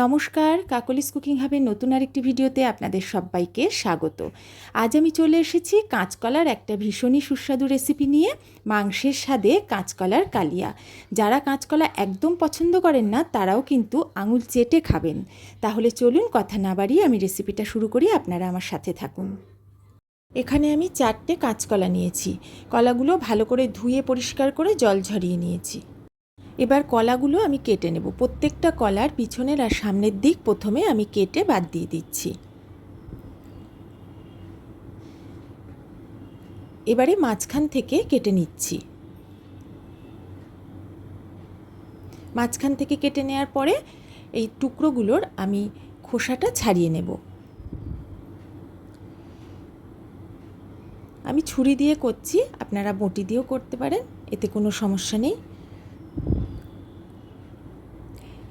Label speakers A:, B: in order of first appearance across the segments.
A: নমস্কার, কাকলিস কুকিং হাবের নতুন আরেকটি ভিডিওতে আপনাদের সবাইকে স্বাগত। আজ আমি চলে এসেছি কাঁচকলার একটা ভীষণই সুস্বাদু রেসিপি নিয়ে, মাংসের স্বাদে কাঁচকলার কালিয়া। যারা কাঁচকলা একদম পছন্দ করেন না, তারাও কিন্তু আঙুল চেটে খাবেন। তাহলে চলুন কথা না বাড়িয়ে আমি রেসিপিটা শুরু করি, আপনারা আমার সাথে থাকুন। এখানে আমি চারটে কাঁচকলা নিয়েছি। কলাগুলো ভালো করে ধুয়ে পরিষ্কার করে জল ঝরিয়ে নিয়েছি। এবার কলাগুলো আমি কেটে নেব। প্রত্যেকটা কলার পিছনের আর সামনের দিক প্রথমে আমি কেটে বাদ দিয়ে দিচ্ছি। এবারে মাঝখান থেকে কেটে নিচ্ছি। মাঝখান থেকে কেটে নেওয়ার পরে এই টুকরোগুলোর আমি খোসাটা ছাড়িয়ে নেব। আমি ছুরি দিয়ে করছি, আপনারা বটি দিয়েও করতে পারেন, এতে কোনো সমস্যা নেই।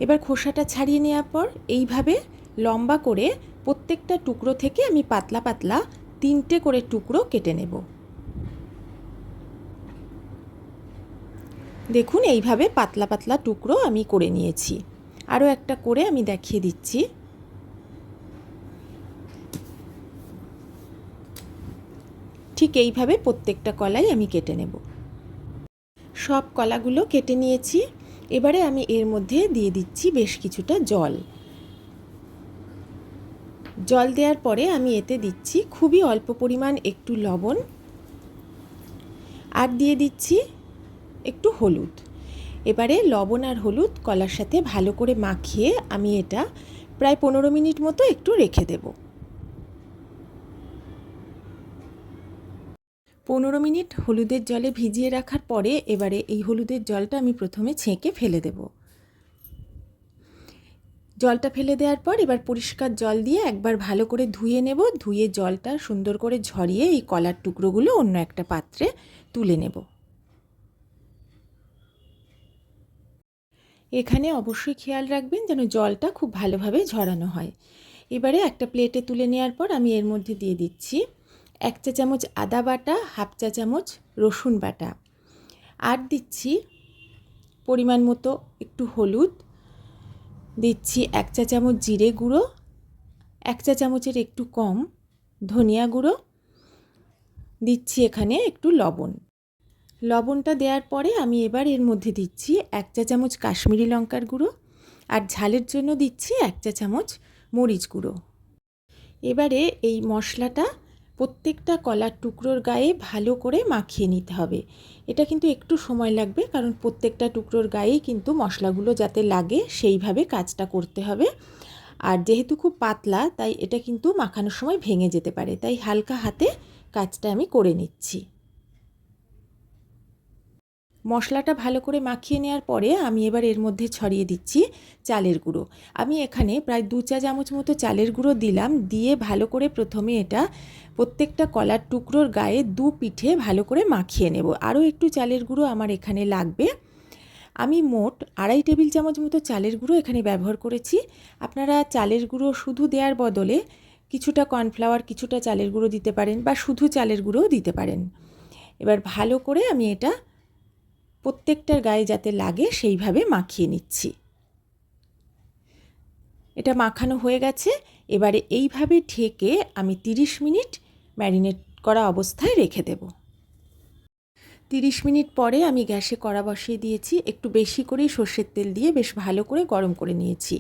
A: এবার খোসাটা ছাড়িয়ে নেওয়ার পর এইভাবে লম্বা করে প্রত্যেকটা টুকরো থেকে আমি পাতলা পাতলা তিনটে করে টুকরো কেটে নেব। দেখুন, এইভাবে পাতলা পাতলা টুকরো আমি করে নিয়েছি। আরও একটা করে আমি দেখিয়ে দিচ্ছি। ঠিক এইভাবে প্রত্যেকটা কলাই আমি কেটে নেব। সব কলাগুলো কেটে নিয়েছি। এবারে আমি এর মধ্যে দিয়ে দিচ্ছি বেশ কিছুটা জল। জল দেওয়ার পরে আমি এতে দিচ্ছি খুবই অল্প পরিমাণ একটু লবণ আর দিয়ে দিচ্ছি একটু হলুদ। এবারে লবণ আর হলুদ কলার সাথে ভালো করে মাখিয়ে আমি এটা প্রায় পনেরো মিনিট মতো একটু রেখে দেবো। পনেরো মিনিট হলুদের জলে ভিজিয়ে রাখার পরে এবারে এই হলুদের জলটা আমি প্রথমে ছেঁকে ফেলে দেব। জলটা ফেলে দেওয়ার পর এবার পরিষ্কার জল দিয়ে একবার ভালো করে ধুয়ে নেব। ধুয়ে জলটা সুন্দর করে ঝরিয়ে এই কলার টুকরোগুলো অন্য একটা পাত্রে তুলে নেব। এখানে অবশ্যই খেয়াল রাখবেন যেন জলটা খুব ভালোভাবে ঝরানো হয়। এবারে একটা প্লেটে তুলে নেওয়ার পর আমি এর মধ্যে দিয়ে দিচ্ছি এক চা চামচ আদা বাটা, হাফ চা চামচ রসুন বাটা। আর দিচ্ছি পরিমাণ মতো একটু হলুদ। দিচ্ছি এক চা চামচ জিরে গুঁড়ো, এক চা চামচের একটু কম ধনিয়া গুঁড়ো। দিচ্ছি এখানে একটু লবণ। লবণটা দেওয়ার পরে আমি এবার এর মধ্যে দিচ্ছি এক চা চামচ কাশ্মীরি লঙ্কার গুঁড়ো আর ঝালের জন্য দিচ্ছি এক চা চামচ মরিচ গুঁড়ো। এবারে এই মশলাটা প্রত্যেকটা কলার টুকরোর গায়ে ভালো করে মাখিয়ে নিতে হবে। এটা কিন্তু একটু সময় লাগবে কারণ প্রত্যেকটা টুকরোর গায়েই কিন্তু মশলাগুলো যাতে লাগে সেইভাবে কাজটা করতে হবে। আর যেহেতু খুব পাতলা, তাই এটা কিন্তু মাখানোর সময় ভেঙে যেতে পারে। তাই হালকা হাতে কাজটা আমি করে নিচ্ছি। মশলাটা ভালো করে মাখিয়ে নেওয়ার পরে আমি এবার এর মধ্যে ছড়িয়ে দিচ্ছি চালের গুঁড়ো। আমি এখানে প্রায় দু চা চামচ মতো চালের গুঁড়ো দিলাম, দিয়ে ভালো করে প্রথমে এটা প্রত্যেকটা কলার টুকরোর গায়ে দু পিঠে ভালো করে মাখিয়ে নেব। আরও একটু চালের গুঁড়ো আমার এখানে লাগবে। আমি মোট আড়াই টেবিল চামচ মতো চালের গুঁড়ো এখানে ব্যবহার করেছি। আপনারা চালের গুঁড়ো শুধু দেওয়ার বদলে কিছুটা কর্নফ্লাওয়ার, কিছুটা চালের গুঁড়ো দিতে পারেন বা শুধু চালের গুঁড়োও দিতে পারেন। এবার ভালো করে আমি এটা প্রত্যেকটার গায়ে যাতে লাগে, সেইভাবে মাখিয়ে নিচ্ছি। এটা মাখানো হয়ে গেছে। এবারে এইভাবে ঢেকে আমি 30 মিনিট ম্যারিনেট করা অবস্থায় রেখে দেব। 30 মিনিট পরে আমি গ্যাসে কড়া বসিয়ে দিয়েছি। একটু বেশি করেই সর্ষের তেল দিয়ে বেশ ভালো করে গরম করে নিয়েছি।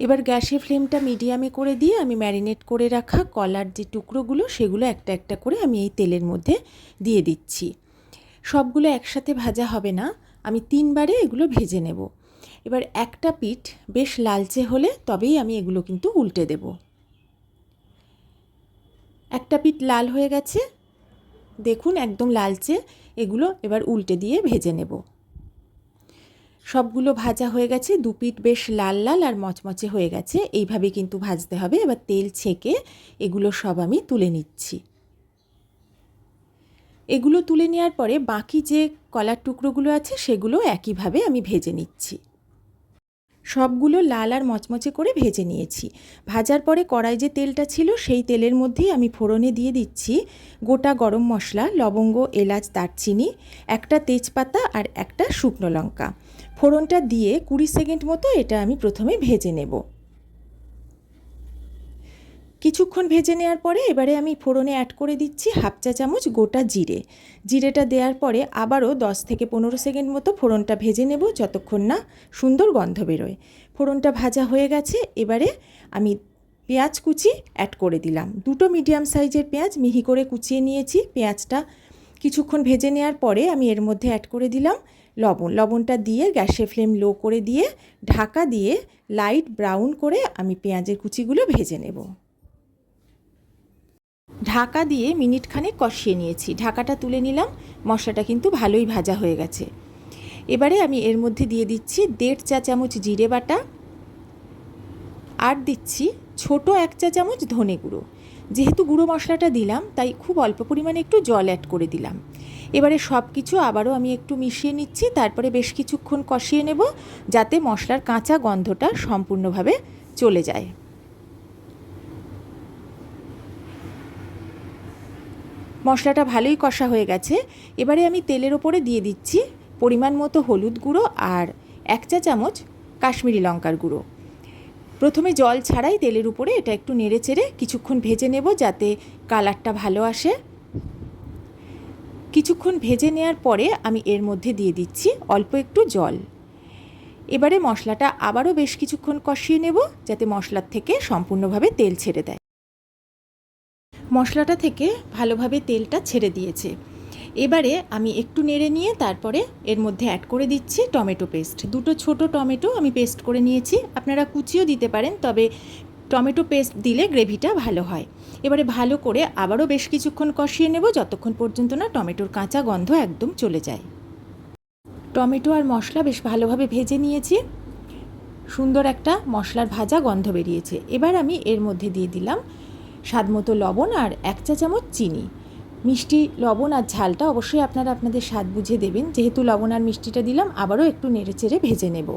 A: এবার গ্যাসে ফ্লেমটা মিডিয়ামে করে দিয়ে আমি ম্যারিনেট করে রাখা কলার যে টুকরোগুলো, সেগুলো একটা একটা করে আমি এই তেলের মধ্যে দিয়ে দিচ্ছি। সবগুলো একসাথে ভাজা হবে না। আমি তিনবারে এগুলো ভেজে নেব। এবার একটা পিঠ বেশ লালচে হলে তবেই আমি এগুলো কিন্তু উল্টে দেব। একটা পিঠ লাল হয়ে গেছে। দেখুন একদম লালচে। এগুলো এবার উল্টে দিয়ে ভেজে নেব। সবগুলো ভাজা হয়ে গেছে। দু পিঠ বেশ লাল লাল আর মচমচে হয়ে গেছে। এইভাবে কিন্তু ভাজতে হবে। এবার তেল ছেঁকে এগুলো সব আমি তুলে নিচ্ছি। এগুলো তুলে নেওয়ার পরে বাকি যে কলার টুকরোগুলো আছে সেগুলো একইভাবে আমি ভেজে নিচ্ছি। সবগুলো লাল আর মচমচে করে ভেজে নিয়েছি। ভাজার পরে কড়াই যে তেলটা ছিল সেই তেলের মধ্যেই আমি ফোড়নে দিয়ে দিচ্ছি গোটা গরম মশলা, লবঙ্গ, এলাচ, দারচিনি, একটা তেজপাতা আর একটা শুকনো লঙ্কা। ফোড়নটা দিয়ে কুড়ি সেকেন্ড মতো এটা আমি প্রথমে ভেজে নেব। কিছুক্ষণ ভেজে নেওয়ার পরে এবারে আমি ফোড়নে অ্যাড করে দিচ্ছি হাফ চা চামচ গোটা জিরে। জিরেটা দেওয়ার পরে আবারও দশ থেকে পনেরো সেকেন্ড মতো ফোড়নটা ভেজে নেব যতক্ষণ না সুন্দর গন্ধ বেরোয়। ফোড়নটা ভাজা হয়ে গেছে, এবারে আমি পেঁয়াজ কুচি অ্যাড করে দিলাম। দুটো মিডিয়াম সাইজের পেঁয়াজ মিহি করে কুচিয়ে নিয়েছি। পেঁয়াজটা কিছুক্ষণ ভেজে নেওয়ার পরে আমি এর মধ্যে অ্যাড করে দিলাম লবণ। লবণটা দিয়ে গ্যাসের ফ্লেম লো করে দিয়ে ঢাকা দিয়ে লাইট ব্রাউন করে আমি পেঁয়াজের কুচিগুলো ভেজে নেব। ঢাকা দিয়ে মিনিট খানেক কষিয়ে নিয়েছি। ঢাকাটা তুলে নিলাম, মশলাটা কিন্তু ভালোই ভাজা হয়ে গেছে। এবারে আমি এর মধ্যে দিয়ে দিচ্ছি দেড় চা চামচ জিরে বাটা আর দিচ্ছি ছোট এক চা চামচ ধনে গুঁড়ো। যেহেতু গুঁড়ো মশলাটা দিলাম, তাই খুব অল্প পরিমাণে একটু জল অ্যাড করে দিলাম। এবারে সব কিছু আবারও আমি একটু মিশিয়ে নিচ্ছি, তারপরে বেশ কিছুক্ষণ কষিয়ে নেব, যাতে মশলার কাঁচা গন্ধটা সম্পূর্ণভাবে চলে যায়। মশলাটা ভালোই কষা হয়ে গেছে। এবারে আমি তেলের ওপরে দিয়ে দিচ্ছি পরিমাণ মতো হলুদ গুঁড়ো আর এক চা চামচ কাশ্মীরি লঙ্কার গুঁড়ো। প্রথমে জল ছাড়াই তেলের উপরে এটা একটু নেড়ে চেড়ে কিছুক্ষণ ভেজে নেব যাতে কালারটা ভালো আসে। কিছুক্ষণ ভেজে নেওয়ার পরে আমি এর মধ্যে দিয়ে দিচ্ছি অল্প একটু জল। এবারে মশলাটা আবারও বেশ কিছুক্ষণ কষিয়ে নেব যাতে মশলার থেকে সম্পূর্ণভাবে তেল ছেড়ে দেয়। মশলাটা থেকে ভালোভাবে তেলটা ছেড়ে দিয়েছে। এবারে আমি একটু নেড়ে নিয়ে তারপরে এর মধ্যে অ্যাড করে দিচ্ছি টমেটো পেস্ট দুটো ছোট টমেটো আমি পেস্ট করে নিয়েছি। আপনারা কুচিও দিতে পারেন, তবে টমেটো পেস্ট দিলে গ্রেভিটা ভালো হয়। এবারে ভালো করে আবারও বেশ কিছুক্ষণ কষিয়ে নেব, যতক্ষণ পর্যন্ত না টমেটোর কাঁচা গন্ধ একদম চলে যায়। টমেটো আর মশলা বেশ ভালোভাবে ভেজে নিয়েছি। সুন্দর একটা মশলার ভাজা গন্ধ বেরিয়েছে। এবার আমি এর মধ্যে দিয়ে দিলাম স্বাদ মতো লবণ আর এক চা চামচ চিনি। মিষ্টি লবণ আর ঝালটা অবশ্যই আপনারা আপনাদের স্বাদ বুঝে দেবেন। যেহেতু লবণ আর মিষ্টিটা দিলাম, আবারও একটু নেড়ে চেড়ে ভেজে নেব।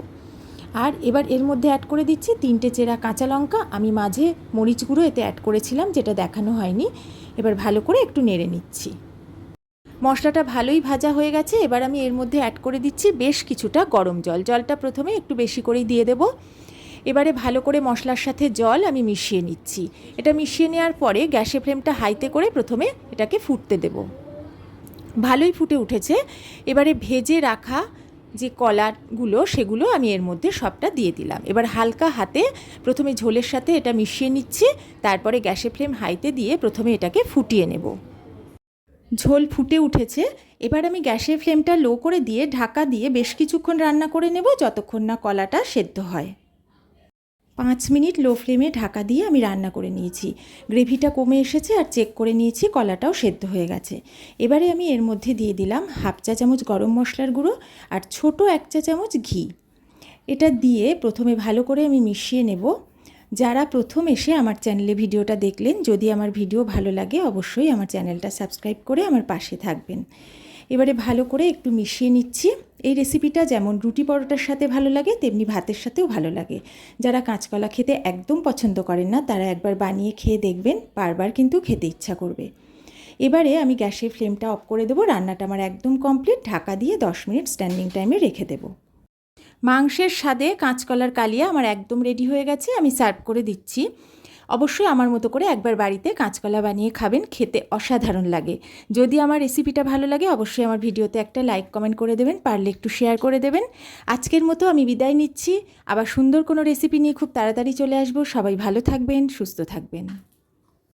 A: আর এবার এর মধ্যে অ্যাড করে দিচ্ছি তিনটে চেরা কাঁচা লঙ্কা। আমি মাঝে মরিচ গুঁড়ো এতে অ্যাড করেছিলাম, যেটা দেখানো হয়নি। এবার ভালো করে একটু নেড়ে নিচ্ছি। মশলাটা ভালোই ভাজা হয়ে গেছে। এবার আমি এর মধ্যে অ্যাড করে দিচ্ছি বেশ কিছুটা গরম জল। জলটা প্রথমে একটু বেশি করেই দিয়ে দেবো। এবারে ভালো করে মশলার সাথে জল আমি মিশিয়ে নিচ্ছি। এটা মিশিয়ে নেওয়ার পরে গ্যাসের ফ্লেমটা হাইতে করে প্রথমে এটাকে ফুটতে দেব। ভালোই ফুটে উঠেছে। এবারে ভেজে রাখা যে কলারগুলো সেগুলো আমি এর মধ্যে সবটা দিয়ে দিলাম। এবার হালকা হাতে প্রথমে ঝোলের সাথে এটা মিশিয়ে নিচ্ছি। তারপরে গ্যাসের ফ্লেম হাইতে দিয়ে প্রথমে এটাকে ফুটিয়ে নেব। ঝোল ফুটে উঠেছে। এবার আমি গ্যাসের ফ্লেমটা লো করে দিয়ে ঢাকা দিয়ে বেশ কিছুক্ষণ রান্না করে নেব, যতক্ষণ না কলাটা সেদ্ধ হয়। পাঁচ মিনিট লো ফ্লেমে ঢাকা দিয়ে আমি রান্না করে নিয়েছি। গ্রেভিটা কমে এসেছে আর চেক করে নিয়েছি, কলাটাও সেদ্ধ হয়ে গেছে। এবারে আমি এর মধ্যে দিয়ে দিলাম হাফ চা চামচ গরম মশলার গুঁড়ো আর ছোট এক চা চামচ ঘি। এটা দিয়ে প্রথমে ভালো করে আমি মিশিয়ে নেব। যারা প্রথম এসে আমার চ্যানেলে ভিডিওটা দেখলেন, যদি আমার ভিডিও ভালো লাগে, অবশ্যই আমার চ্যানেলটা সাবস্ক্রাইব করে আমার পাশে থাকবেন। এবারে ভালো করে একটু মিশিয়ে নিচ্ছি। এই রেসিপিটা যেমন রুটি পরোটার সাথে ভালো লাগে, তেমনি ভাতের সাথেও ভালো লাগে। যারা কাঁচকলা খেতে একদম পছন্দ করেন না, তারা একবার বানিয়ে খেয়ে দেখবেন, বারবার কিন্তু খেতে ইচ্ছা করবে। এবারে আমি গ্যাসের ফ্লেমটা অফ করে দেবো, রান্নাটা আমার একদম কমপ্লিট, ঢাকা দিয়ে দশ মিনিট স্ট্যান্ডিং টাইমে রেখে দেবো। মাংসের স্বাদে কাঁচকলার কালিয়া আমার একদম রেডি হয়ে গেছে, আমি সার্ভ করে দিচ্ছি। অবশ্যই আমার মতো করে একবার বাড়িতে কাঁচকলা বানিয়ে খাবেন, খেতে অসাধারণ লাগে। যদি আমার রেসিপিটা ভালো লাগে, অবশ্যই আমার ভিডিওতে একটা লাইক কমেন্ট করে দেবেন, পারলে একটু শেয়ার করে দেবেন। আজকের মতো আমি বিদায় নিচ্ছি। আবার সুন্দর কোনো রেসিপি নিয়ে খুব তাড়াতাড়ি চলে আসব। সবাই ভালো থাকবেন, সুস্থ থাকবেন।